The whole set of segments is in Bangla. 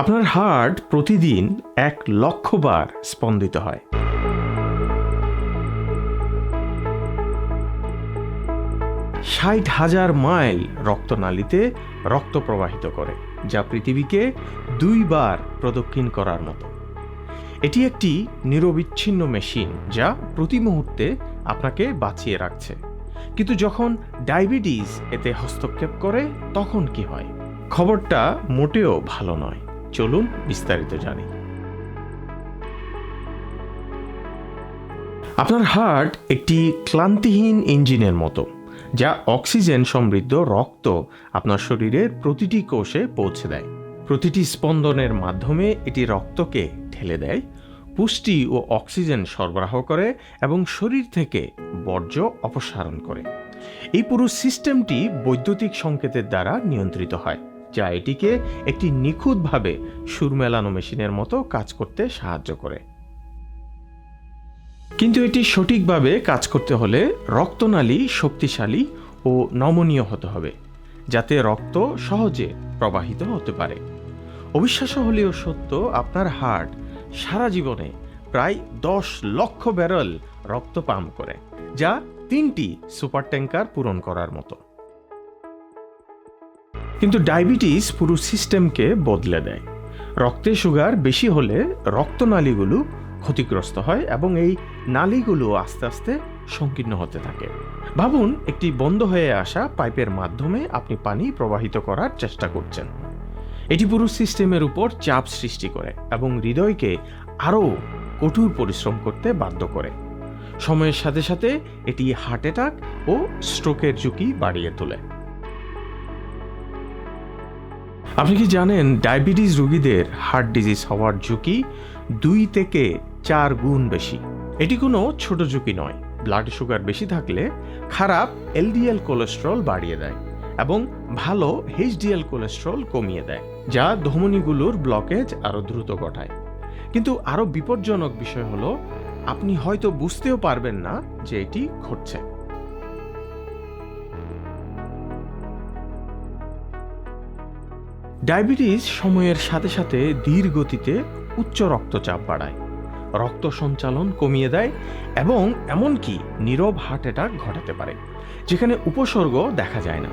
আপনার হার্ট প্রতিদিন এক লক্ষ বার স্পন্দিত হয়। ষাট হাজার মাইল রক্তনালীতে রক্ত প্রবাহিত করে, যা পৃথিবীকে দুইবার প্রদক্ষিণ করার মতো। এটি একটি নিরবিচ্ছিন্ন মেশিন যা প্রতি মুহূর্তে আপনাকে বাঁচিয়ে রাখছে। কিন্তু যখন ডায়াবেটিস এতে হস্তক্ষেপ করে, তখন কি হয়? খবরটা মোটেও ভালো নয়। চলুন বিস্তারিত জানি। আপনার হার্ট একটি ক্লান্তিহীন ইঞ্জিনের মতো, যা অক্সিজেন সমৃদ্ধ রক্ত আপনার শরীরের প্রতিটি কোষে পৌঁছে দেয়। প্রতিটি স্পন্দনের মাধ্যমে এটি রক্তকে ঠেলে দেয়, পুষ্টি ও অক্সিজেন সরবরাহ করে এবং শরীর থেকে বর্জ্য অপসারণ করে। এই পুরো সিস্টেমটি বৈদ্যুতিক সংকেতের দ্বারা নিয়ন্ত্রিত হয়। যা এটিকে একটি নিখুঁতভাবে সুর মেলানো মেশিনের মতো কাজ করতে সাহায্য করে। কিন্তু এটি সঠিকভাবে কাজ করতে হলে রক্তনালী শক্তিশালী ও নমনীয় হতে হবে, যাতে রক্ত সহজে প্রবাহিত হতে পারে। অবিশ্বাস্য হলেও সত্য, আপনার হার্ট সারা জীবনে প্রায় দশ লক্ষ ব্যারেল রক্ত পাম্প করে, যা তিনটি সুপার ট্যাঙ্কার পূরণ করার মতো। কিন্তু ডায়াবেটিস পুরো সিস্টেমকে বদলে দেয়। রক্তে সুগার বেশি হলে রক্তনালীগুলো ক্ষতিগ্রস্ত হয় এবং এই নালীগুলো আস্তে আস্তে সংকীর্ণ হতে থাকে। ভাবুন, একটি বন্ধ হয়ে আসা পাইপের মাধ্যমে আপনি পানি প্রবাহিত করার চেষ্টা করছেন। এটি পুরো সিস্টেমের উপর চাপ সৃষ্টি করে এবং হৃদয়কে আরও কঠোর পরিশ্রম করতে বাধ্য করে। সময়ের সাথে সাথে এটি হার্ট অ্যাটাক ও স্ট্রোকের ঝুঁকি বাড়িয়ে তোলে। আপনি কি জানেন ডায়াবেটিস রোগীদের হার্ট ডিজিজ হওয়ার ঝুঁকি দুই থেকে চার গুণ বেশি? এটি কোনো ছোট ঝুঁকি নয়। ব্লাড সুগার বেশি থাকলে খারাপ এলডিএল কোলেস্ট্রল বাড়িয়ে দেয় এবং ভালো এইচডিএল কোলেস্ট্রল কমিয়ে দেয়, যা ধমনীগুলোর ব্লকেজ আরও দ্রুত ঘটায়। কিন্তু আরও বিপজ্জনক বিষয় হলো, আপনি হয়তো বুঝতেও পারবেন না যে এটি ঘটছে। ডায়াবেটিস সময়ের সাথে সাথে ধীর গতিতে উচ্চ রক্তচাপ বাড়ায়। রক্ত সঞ্চালন কমিয়ে দেয় এবং এমনকি নীরব হার্ট অ্যাটাক ঘটাতে পারে, যেখানে উপসর্গ দেখা যায় না।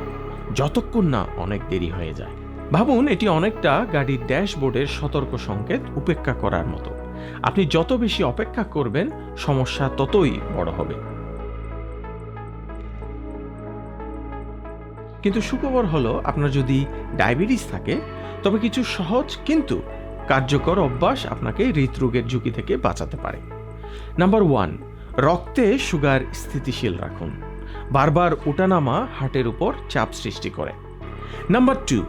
যতক্ষণ না অনেক দেরি হয়ে যায়। ভাবুন, এটি অনেকটা গাড়ির ড্যাশবোর্ডের সতর্ক সংকেত উপেক্ষা করার মতো। আপনি যত বেশি অপেক্ষা করবেন, সমস্যা ততই বড় হবে। কিন্তু সুখবর হলো আপনার যদি ডায়াবেটিস থাকে, তবে কিছু সহজ কিন্তু কার্যকর অভ্যাস আপনাকে হৃদরোগের ঝুঁকি থেকে বাঁচাতে পারে। নাম্বার ওয়ান, রক্তে সুগার স্থিতিশীল রাখুন। বারবার ওঠানামা হার্টের উপর চাপ সৃষ্টি করে। নাম্বার টু,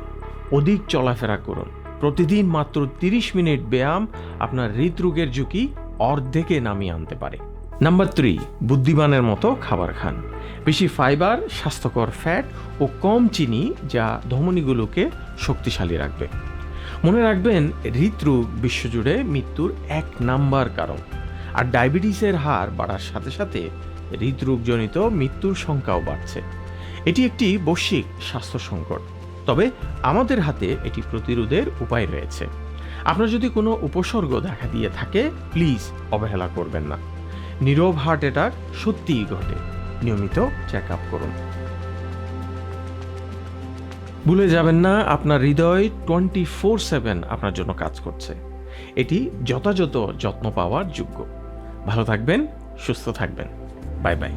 অধিক চলাফেরা করুন। প্রতিদিন মাত্র তিরিশ মিনিট ব্যায়াম আপনার হৃদরোগের ঝুঁকি অর্ধেকে নামিয়ে আনতে পারে। নাম্বার থ্রি বুদ্ধিমানের মতো খাবার খান। বেশি ফাইবার স্বাস্থ্যকর ফ্যাট ও কম চিনি যা ধমনীগুলোকে শক্তিশালী রাখবে। মনে রাখবেন, হৃদরোগ বিশ্বজুড়ে মৃত্যুর এক নাম্বার কারণ। আর ডায়াবেটিসের হার বাড়ার সাথে সাথে হৃদরোগজনিত মৃত্যুর সংখ্যাও বাড়ছে। এটি একটি বৈশ্বিক স্বাস্থ্য সংকট। তবে আমাদের হাতে এটি প্রতিরোধের উপায় রয়েছে। আপনার যদি কোনো উপসর্গ দেখা দিয়ে থাকে প্লিজ অবহেলা করবেন না। নীরব হার্ট অ্যাটাক সত্যিই ঘটে। নিয়মিত চেক আপ করুন। ভুলে যাবেন না, আপনার হৃদয় টোয়েন্টি ফোর সেভেন আপনার জন্য কাজ করছে। এটি যথাযথ যত্ন পাওয়ার যোগ্য। ভালো থাকবেন, সুস্থ থাকবেন। Bye bye